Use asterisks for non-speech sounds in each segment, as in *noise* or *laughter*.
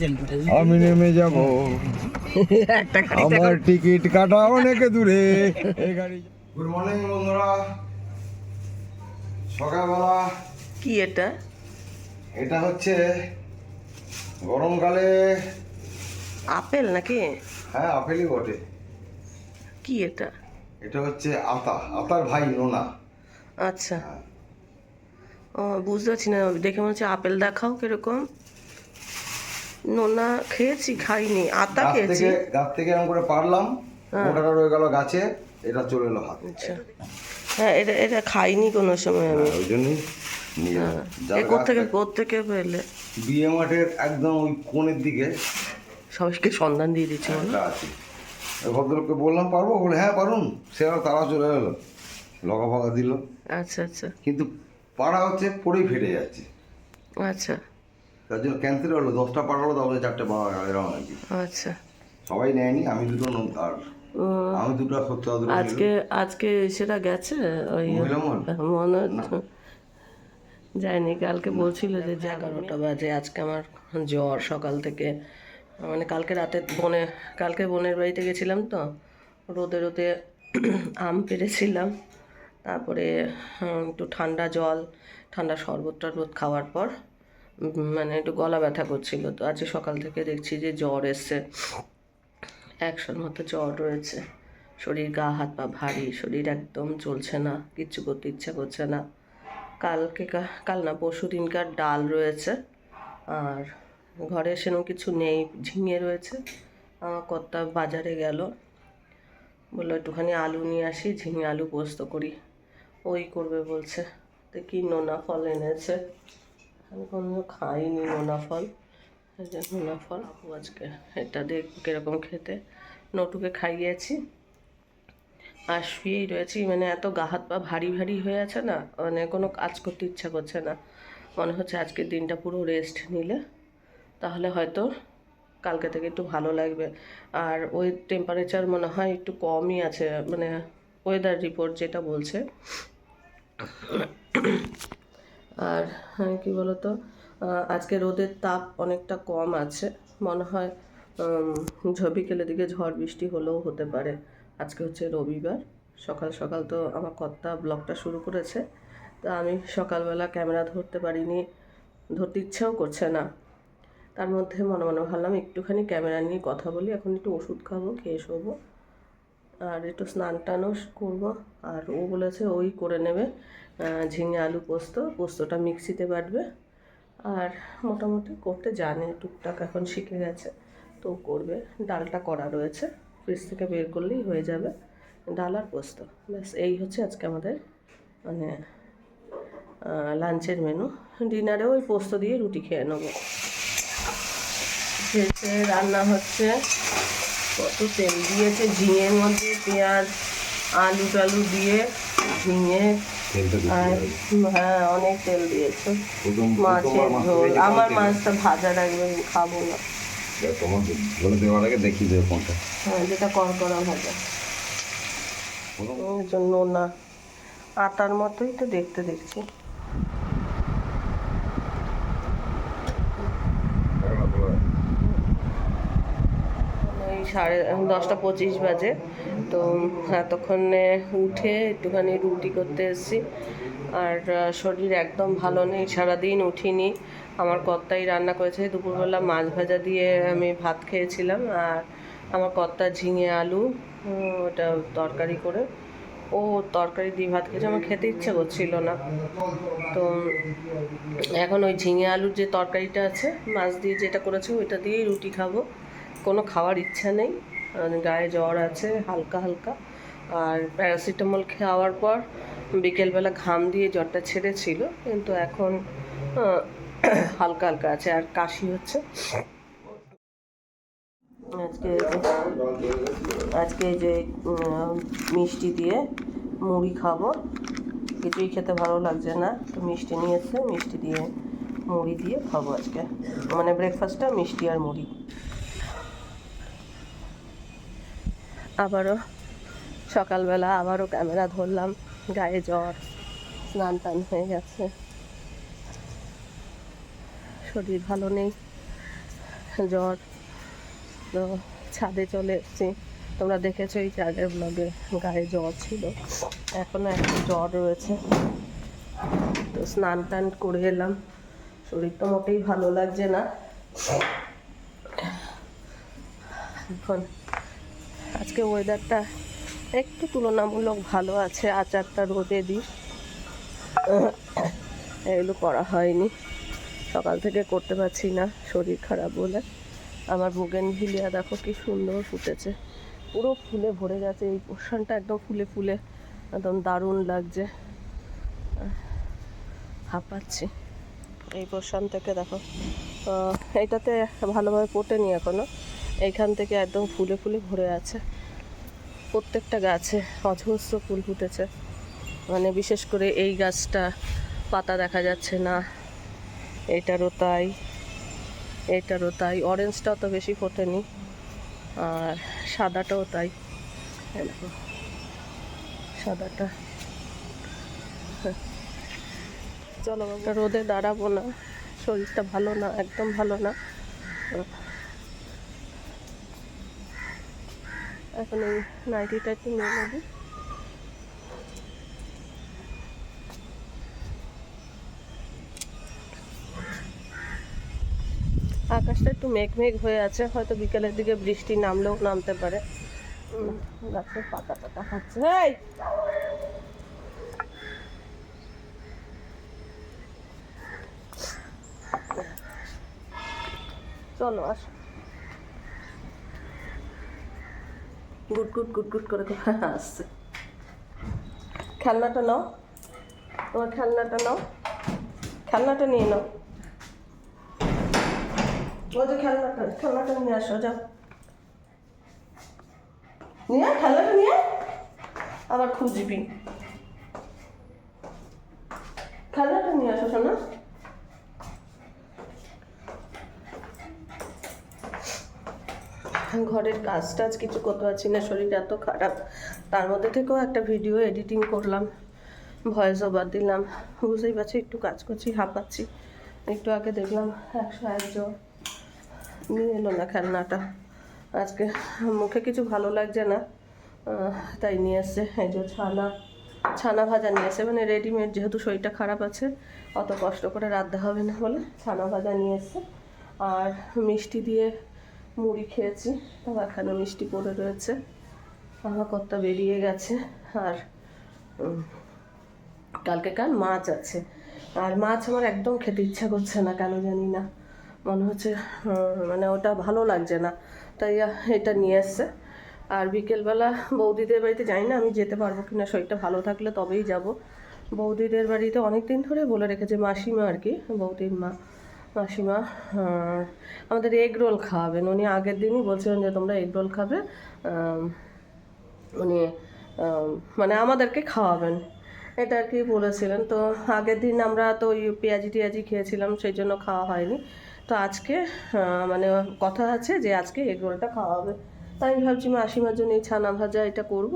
আমি নেমে যাব। আমার টিকিট কাটা অনেক দূরে। *laughs* এই গাড়ি গুড মর্নিং বন্ধুরা। সকালবেলা। কি এটা? এটা হচ্ছে গরমকালে আপেল নাকি? হ্যাঁ আপেলই বটে। কি এটা? এটা হচ্ছে আতা। আতার ভাই নোনা। আচ্ছা। ও বুঝতে পারছি না। দেখে মনে হচ্ছে আপেল দেখাও কীরকম। নোনা খেয়েছি খাইনি। আতা খেয়েছি। গাছ থেকে এরকম করে পারলাম ওটাটা রয়ে গেল গাছে এটা চলে এলো হাত। আচ্ছা। হ্যাঁ এটা এটা খাইনি কোনো সময় আমি। ওই জন্যই এ কোথেকে কোথেকে পেলে? বিয়ে মাঠের একদম ওই কোণের দিকে। সবাইকে সন্ধান দিয়ে দিচ্ছে ভদ্রলোককে বললাম পারব? বলে হ্যাঁ পারুন। সে আবার তারা চলে এলো। লগা ফগা দিল। আচ্ছা আচ্ছা। কিন্তু পাড়া হচ্ছে পড়েই ফেটে যাচ্ছে। আচ্ছা। তার জন্য ক্যান্সেল হলো দশটা পাড়া হলো তারপরে চারটে পাড়া গেল এরকম আর কি। আচ্ছা। সবাই নেয়নি আমি দুটো আর আমি দুটো সত্য আজকে আজকে সেটা গেছে? ওই মনে হচ্ছে যায়নি কালকে বলছিল যে যে এগারোটা বাজে আজকে আমার জ্বর সকাল থেকে। মানে কালকে রাতে বনে কালকে বোনের বাড়িতে গেছিলাম তো। রোদে রোদে *clears throat* আম পেরেছিলাম তারপরে একটু ঠান্ডা জল ঠান্ডা শরবত টরবত খাওয়ার পর মানে একটু গলা ব্যথা করছিল। তো আজকে সকাল থেকে দেখছি যে জ্বর এসছে। একশোর মতো জ্বর রয়েছে। শরীর গা, হাত, পা ভারী। শরীর একদম চলছে না। কিচ্ছু করতে ইচ্ছা করছে না। কালকে কাল না, পরশু দিনকার ডাল রয়েছে। আর ঘরে সেরকম কিছু নেই। ঝিঙে রয়েছে। আমার কর্তা বাজারে গেল। বলল, একটুখানি আলু নিয়ে আসি, ঝিঙে, আলু পোস্ত করি। ওই করবে বলছে। দেখি নোনা ফল এনেছে। আমি কোনো খাইনি নোনা ফল। ফল। আপু আজকে এটা দেখব কীরকম খেতে? নটুকে খাইয়েছি। আর শুয়েই রয়েছি। মানে এত গা হাত পা ভারী ভারী হয়ে আছে না মানে কোনো কাজ করতে ইচ্ছা করছে না। মনে হচ্ছে আজকের দিনটা পুরো রেস্ট নিলে। তাহলে হয়তো কালকে থেকে একটু ভালো লাগবে। আর ওই টেম্পারেচার মনে হয় একটু কমই আছে। মানে ওয়েদার রিপোর্ট যেটা বলছে আর হ্যাঁ, কী বলতো আজকে রোদের তাপ অনেকটা কম আছে। মনে হয় উম, ঝ- বিকেলের দিকে ঝড় বৃষ্টি হলেও হতে পারে। আজকে হচ্ছে রবিবার। সকাল সকাল তো আমার কর্তা ব্লগটা শুরু করেছে। তা আমি সকালবেলা ক্যামেরা ধরতে পারিনি ধরতে ইচ্ছাও করছে না। তার মধ্যে মনে মনে ভাবলাম একটুখানি ক্যামেরা নিয়ে কথা বলি এখন একটু ওষুধ খাব খেয়ে শোবো। আর একটু স্নান টানও করব। আর ও বলেছে ওই করে নেবে ঝিঙে আলু পোস্ত, পোস্তটা মিক্সিতে বাটবে। আর মোটামুটি করতে জানে, টুকটাক এখন শিখে গেছে, তো করবে। ডালটা করা রয়েছে, ফ্রিজ থেকে বের করলেই হয়ে যাবে, ডাল আর পোস্ত। ব্যাস, এই হচ্ছে আজকে আমাদের মানে লাঞ্চের মেনু। ডিনারে ওই পোস্ত দিয়ে রুটি খেয়ে নেব। রান্না হচ্ছে। কত তেল দিয়েছে? ঝিঙের মধ্যে পেঁয়াজ আলু টালু দিয়ে ঝিঙে হ্যাঁ অনেক তেল দিয়েছে। মাছের ঝোল। আমার মাছটা ভাজা রাখবে খাব না। তোমার বলে দেওয়ার আগে দেখিয়ে দেবে কোনটা। হ্যাঁ যেটা করকরা ভাজা। জন্য না। আটার মতোই তো দেখতে দেখছি এই সাড়ে দশটা পঁচিশ বাজে। তো এতক্ষণে উঠে একটুখানি রুটি করতে এসেছি। আর শরীর একদম ভালো নেই, সারাদিন উঠিনি। আমার কর্তাই রান্না করেছে। দুপুরবেলা মাছ ভাজা দিয়ে আমি ভাত খেয়েছিলাম। আর আমার কর্তা ঝিঙে আলু ওটা তরকারি করে। ও তরকারি দিয়ে ভাত খেয়েছে। আমার খেতে ইচ্ছে করছিল না। তো এখন ওই ঝিঙে আলুর যে তরকারিটা আছে, মাছ দিয়ে যেটা করেছে, ওইটা দিয়েই রুটি খাব। কোনো খাওয়ার ইচ্ছা নেই। গায়ে জ্বর আছে হালকা হালকা। আর প্যারাসিটামল খাওয়ার পর বিকেলবেলা ঘাম দিয়ে জ্বরটা ছেড়েছিল, কিন্তু এখন হালকা হালকা আছে। আর কাশি হচ্ছে। আজকে আজকে যে মিষ্টি দিয়ে মুড়ি খাব। কিছুই খেতে ভালো লাগছে না। তো মিষ্টি নিয়ে এসে মিষ্টি দিয়ে মুড়ি দিয়ে খাব আজকে। মানে ব্রেকফাস্টটা মিষ্টি আর মুড়ি। আবারও সকালবেলা আবারও ক্যামেরা ধরলাম, গায়ে জ্বর, স্নান টান হয়ে গেছে। শরীর ভালো নেই, জ্বর। তো ছাদে চলে এসেছি। তোমরা দেখেছ এই যে আগের ব্লগে গায়ে জ্বর ছিল। এখনও একটু জ্বর রয়েছে। তো স্নান টান করে এলাম। শরীর তো মোটেই ভালো লাগছে না। এখন আজকে ওয়েদারটা একটু তুলনামূলক ভালো আছে, আচারটা রোদে দিই। *coughs* এগুলো করা হয়নি। সকাল থেকে করতে পারছি না, শরীর খারাপ বলে। আমার বুগেন ভিলিয়া দেখো কি সুন্দর ফুটেছে। পুরো ফুলে ভরে গেছে, এই পোর্শনটা একদম ফুলে ফুলে একদম দারুণ লাগছে। হাঁপাচ্ছি। এই পোর্শন থেকে দেখো এইটাতে ভালোভাবে ফোটেনি এখনও। এইখান থেকে একদম ফুলে ফুলে ভরে আছে। প্রত্যেকটা গাছে অজস্র ফুল ফুটেছে। মানে বিশেষ করে এই গাছটা পাতা দেখা যাচ্ছে না। এইটারও তাই এইটারও তাই। অরেঞ্জটাও তো বেশি ফোটেনি, আর সাদাটাও তাই। সাদাটা। চলো রোদে দাঁড়াবো না, শরীরটা ভালো না, একদম ভালো না। এখন এই নাইটিটা একটু নিয়ে নেব। আকাশটা একটু মেঘ মেঘ হয়ে আছে, হয়তো বিকেলের দিকে বৃষ্টি নামলেও নামতে পারে। গাছের পাতা পাতা হচ্ছে! চলো আস। গুট গুট গুট গুট করে আসছে। খেলনাটা নাও। তোমার খেলনাটা নাও। খেলনাটা নিয়ে নাও। ও যে খেলনাটা খেলনাটা নিয়ে আসো, যাও। নিয়ে খেলনাটা নিয়ে। আবার খুঁজবি। খেলনাটা নিয়ে আসো, শোনা। ঘরের কাজ টাজ কিছু করতে পারছি না শরীর এত খারাপ। তার মধ্যে থেকেও একটা ভিডিও এডিটিং করলাম ভয়েস ওভার দিলাম। বুঝতেই পারছি, একটু কাজ করছি, হাঁপাচ্ছি। একটু আগে দেখলাম একশো একজন নিয়ে এলো না খেলনাটা। আজকে মুখে কিছু ভালো লাগছে না তাই নিয়ে এসছে। এই যে ছানা ছানা ভাজা নিয়ে এসছে। মানে রেডিমেড যেহেতু শরীরটা খারাপ আছে, অত কষ্ট করে রাঁধতে হবে না বলে ছানা ভাজা নিয়ে এসছে। আর মিষ্টি দিয়ে মুড়ি খেয়েছি তাও এখানে মিষ্টি পড়ে রয়েছে। আমার কর্তা বেরিয়ে গেছে, আর কালকে কাল মাছ আছে। আর মাছ আমার একদম খেতে ইচ্ছা করছে না, কেন জানি না। মনে হচ্ছে মানে ওটা ভালো লাগছে না। তাই এটা নিয়ে এসছে। আর বিকেলবেলা বৌদিদের বাড়িতে যাই না আমি যেতে পারব কিনা, শরীরটা ভালো থাকলে তবেই যাব। বৌদিদের বাড়িতে অনেক দিন ধরে বলে রেখেছে মাসিমা আর কি, বৌদির মা। মাসিমা আমাদের এগ রোল খাওয়াবেন। উনি আগের দিনই বলছিলেন যে তোমরা এগ রোল খাবে উনি মানে আমাদেরকে খাওয়াবেন। এটা আর কি বলেছিলেন। তো আগের দিন আমরা তো ওই পেঁয়াজি টিয়াজি খেয়েছিলাম, সেই জন্য খাওয়া হয়নি। তো আজকে মানে কথা আছে যে আজকে এগ রোলটা খাওয়া হবে। তাই আমি ভাবছি মাসিমার জন্য এই ছানা ভাজা এটা করব।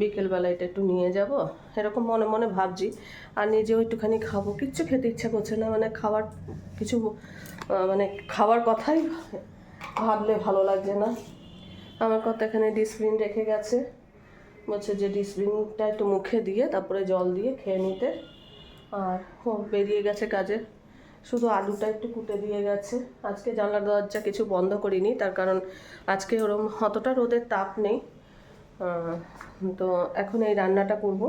বিকেলবেলা এটা একটু নিয়ে যাব। এরকম মনে মনে ভাবছি। আর নিজেও একটুখানি খাব। কিচ্ছু খেতে ইচ্ছা করছে না। মানে খাবার কিছু মানে খাবার কথাই ভাবলে ভালো লাগছে না। আমার কথা এখানে ডিসপ্লিন রেখে গেছে। বলছে যে ডিসপ্লিনটা একটু মুখে দিয়ে, তারপরে জল দিয়ে খেয়ে নিতে। আর ও বেরিয়ে গেছে কাজে। শুধু আলুটা একটু কুটে দিয়ে গেছে। আজকে জানলা দরজা কিছু বন্ধ করিনি। তার কারণ আজকে ওরম অতটা রোদের তাপ নেই। তো এখন এই রান্নাটা করব।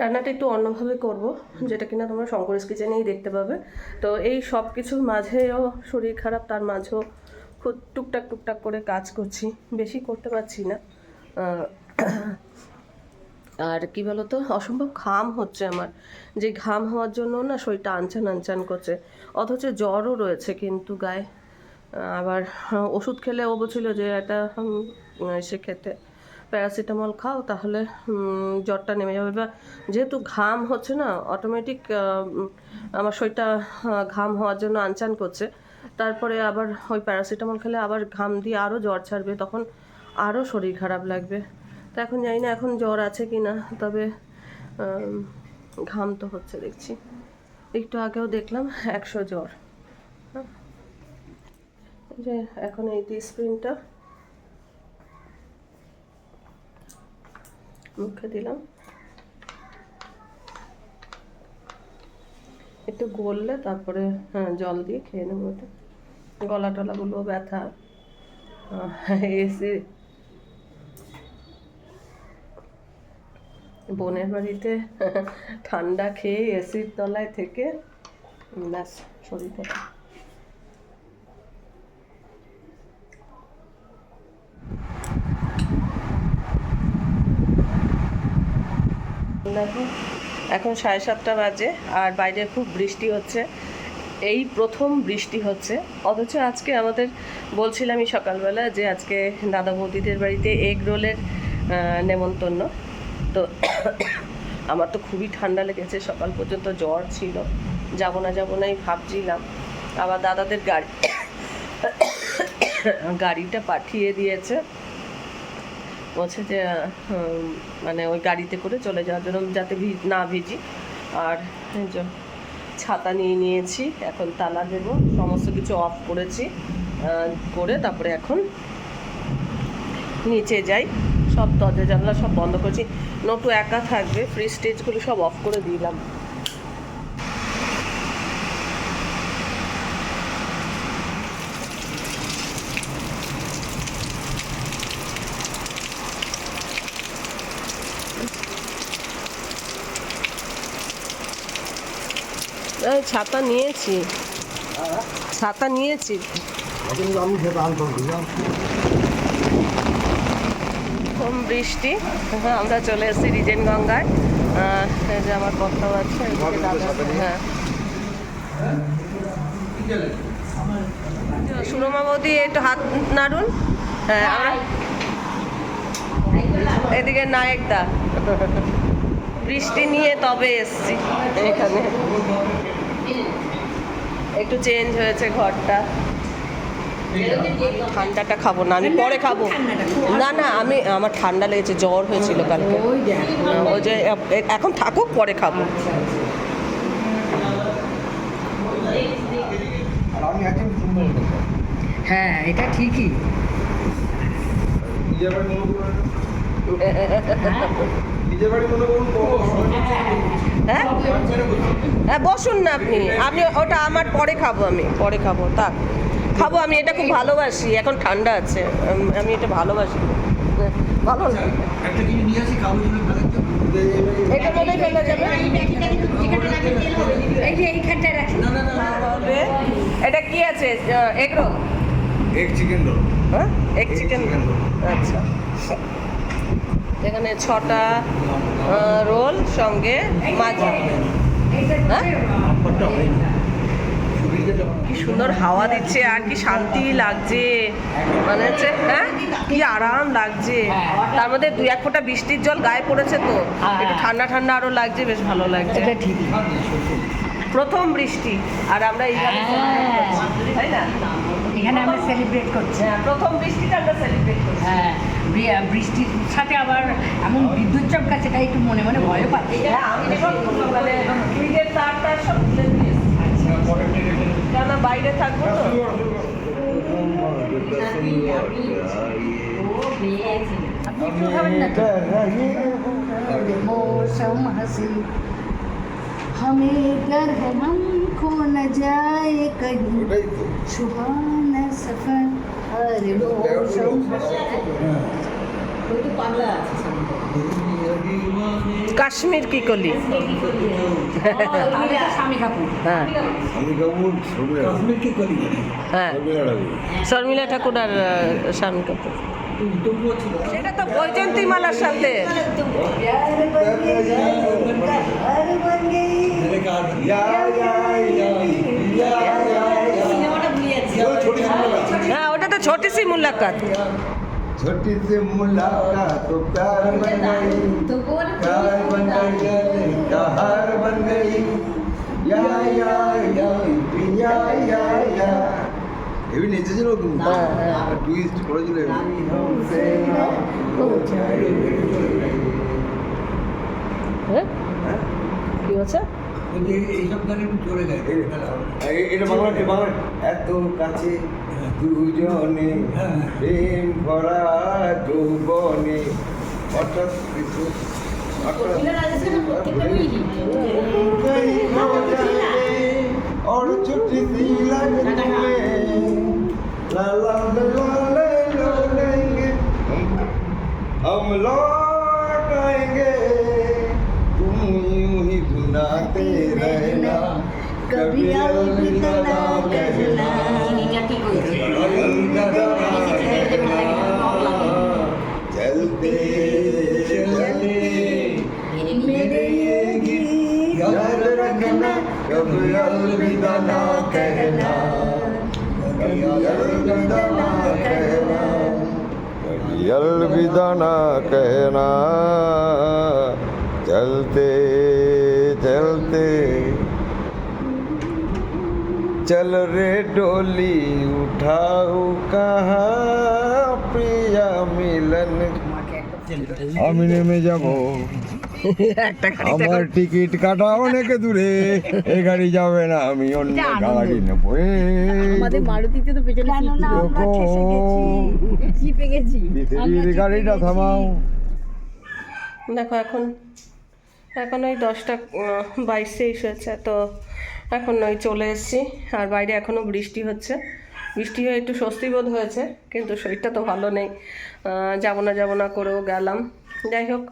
রান্নাটা একটু অন্যভাবে করব, যেটা কিনা তোমরা শঙ্করেশ কিচেনেই দেখতে পাবে। তো এই সব কিছুর মাঝেও শরীর খারাপ, তার মাঝেও খুব টুকটাক টুকটাক করে কাজ করছি। বেশি করতে পারছি না। আর কি বলতো, অসম্ভব ঘাম হচ্ছে আমার। যে ঘাম হওয়ার জন্য না শরীরটা আনচান আনচান করছে। অথচ জ্বরও রয়েছে কিন্তু গায়ে। আবার ওষুধ খেলে ও বলছিল যে একটা উম, সে খেতে প্যারাসিটামল খাও তাহলে জ্বরটা নেমে যাবে। বা যেহেতু ঘাম হচ্ছে না অটোমেটিক আমার শরীরটা ঘাম হওয়ার জন্য আনচান করছে। তারপরে আবার ওই প্যারাসিটামল খেলে আবার ঘাম দিয়ে আরও জ্বর ছাড়বে তখন আরও শরীর খারাপ লাগবে। তা এখন জানি না এখন জ্বর আছে কি না তবে ঘাম তো হচ্ছে দেখছি। একটু আগেও দেখলাম একশো জ্বর। যে এখন এই স্প্রিনটা মুখে দিলাম। একটু গললে তারপরে হ্যাঁ জল দিয়ে খেয়ে নেব ওটা গলা টলাগুলো ব্যথা। এসি। বোনের বাড়িতে ঠান্ডা খেয়ে এসির তলায় থেকে ব্যাস, শরীরটা দেখো, এখন সাড়ে সাতটা বাজে আর বাইরে খুব বৃষ্টি হচ্ছে। এই প্রথম বৃষ্টি হচ্ছে। অথচ আজকে আমাদের বলছিলামই সকালবেলা যে আজকে দাদা বৌদিদের বাড়িতে এগ রোলের নেমন্তন্ন। তো *coughs* আমার তো খুবই ঠান্ডা লেগেছে, সকাল পর্যন্ত জ্বর ছিল। যাব না যাব নাই ভাবছিলাম। আবার দাদাদের গাড়ি *coughs* গাড়িটা পাঠিয়ে দিয়েছে। বলছে যে মানে ওই গাড়িতে করে চলে যাওয়ার জন্য যাতে না ভিজি। আর ছাতা নিয়ে নিয়েছি, এখন তালা দেব, সমস্ত কিছু অফ করেছি করে তারপরে এখন নিচে যাই। সব দরজা জানলা সব বন্ধ করেছি। নটু একা থাকবে ফ্রিজ টেজগুলো সব অফ করে দিলাম এই ছাতা নিয়েছি। ছাতা নিয়েছি। কম বৃষ্টি। হ্যাঁ আমরা চলে এসেছি রিজেন গঙ্গায়। যে আমার বক্তব্য আছে হ্যাঁ। সুরমা বৌদি একটু হাত নাড়ুন। হ্যাঁ আমরা এদিকে নায়কদা বৃষ্টি নিয়ে তবে এসছি। এখানে। একটু চেঞ্জ হয়েছে ঘরটা ঠান্ডাটা খাব না আমি পরে খাব না না আমি আমার ঠান্ডা লেগেছে জ্বর হয়েছিল কালকে ওই যে এখন থাকুক পরে খাব হ্যাঁ এটা ঠিকই হ্যাঁ? হ্যাঁ বসুন না আপনি। আপনি ওটা আমার পরে খাব আমি। পরে খাব থাক। খাব আমি এটা খুব ভালোবাসি। এখন ঠান্ডা আছে। আমি এটা ভালোবাসি। ভালো না? একটা জিনিস নিয়ে আসি কাগজ এটার মধ্যে ফেলা যাবে। এই যে এইখানটায় রাখি না না না হবে এটা কি আছে? Egg roll. এক চিকেন রোল। হ্যাঁ? Egg chicken roll। আচ্ছা। এখানে ছটা রোল সঙ্গে মাছ হ্যাঁ? কি সুন্দর হাওয়া দিচ্ছে আর কি শান্তি লাগছে। মানে হচ্ছে হ্যাঁ? কি আরাম লাগছে। তার মধ্যে দুই এক ফোঁটা বৃষ্টির জল গায়ে পড়েছে তো। একটু ঠান্ডা ঠান্ডা আরও লাগছে বেশ ভালো লাগছে। প্রথম বৃষ্টি। আর আমরা এইভাবে তাই না? এখানে আমরা সেলিব্রেট করছি হ্যাঁ প্রথম বৃষ্টিটা আমরা সেলিব্রেট করছি হ্যাঁ বৃ- বৃষ্টির সাথে আবার এমন বিদ্যুৎ চমকাচ্ছে তাই একটু মনে মনে ভয় পাচ্ছি হ্যাঁ আমি দেখো মানে ফ্রিজের তার টার সব খুলে দিয়ে এসেছি। কেননা বাইরে থাকবো তো আপনি একটু খাবেন না তো मौसम हंसी हमें डर है हम खो न जाए कहीं ওটাই কাশ্মীর কি কলি? হ্যাঁ। হ্যাঁ। শর্মিলা ঠাকুর আর স্বামী কাপুর। সেটা তো বৈজন্তী মালার সাথে। Yeah. হ্যাঁ ওটা তো ছোটি সি মুলাকাত छोटी सी मुलाकात तो प्यार बन गई তো কোন प्यार बन गई का हार बन गई या या या या या या হেভি নেচেছিল কিন্তু হ্যাঁ, হ্যাঁ। টুইস্ট করেছিল হ্যাঁ কি হচ্ছে কিন্তু এই- এইসব গানে একটু চলে যায় এটা বাংলা বাংলা এত কাছে দুজনে প্রেম ভরা যৌবনে হঠাৎ কিছু और छुट्टी सी लगती में ला ला ला ला ला ला लेंगे सुनाते रहना, कभी अलविदा अलविदा ना कहना चलते चलते, मेरे ये गीत रखना, कभी अलविदा ना कहना अलविदा ना कहना कभी अलविदा ना कहना चलते সাথে চল রে ডোলি উঠাও কাহা প্রিয়া মিলন আমি নেমে যাব আমার টিকিট কাটা অনেকে দূরে। এ গাড়ি যাবে না আমি অন্য গাড়ি নেব। গাড়িটা থামাও। দেখো এখন এখন ওই দশটা বাইশ তেইশ হয়েছে তো এখন ওই চলে এসেছি। আর বাইরে এখনও বৃষ্টি হচ্ছে। বৃষ্টি হয়ে একটু স্বস্তি বোধ হয়েছে, কিন্তু শরীরটা তো ভালো নেই। যাব না যাব না করেও গেলাম। যাই হোক,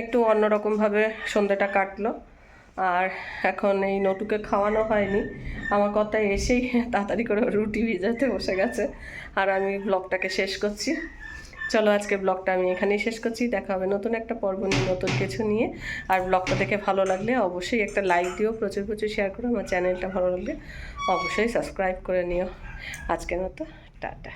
একটু অন্যরকমভাবে সন্ধ্যেটা কাটলো। আর এখন এই নটুকে খাওয়ানো হয়নি। আমার কথা এসেই তাড়াতাড়ি করে রুটি ভিজাতে বসে গেছে। আর আমি ব্লগটাকে শেষ করছি। চলো আজকে ব্লগটা আমি এখানেই শেষ করছি। দেখা হবে নতুন একটা পর্ব নিয়ে, নতুন কিছু নিয়ে। আর ব্লগটা দেখে ভালো লাগলে অবশ্যই একটা লাইক দিও, প্রচুর প্রচুর শেয়ার করো, আমার চ্যানেলটা ভালো লাগলে অবশ্যই সাবস্ক্রাইব করে নিও। আজকের মতো, টাটা।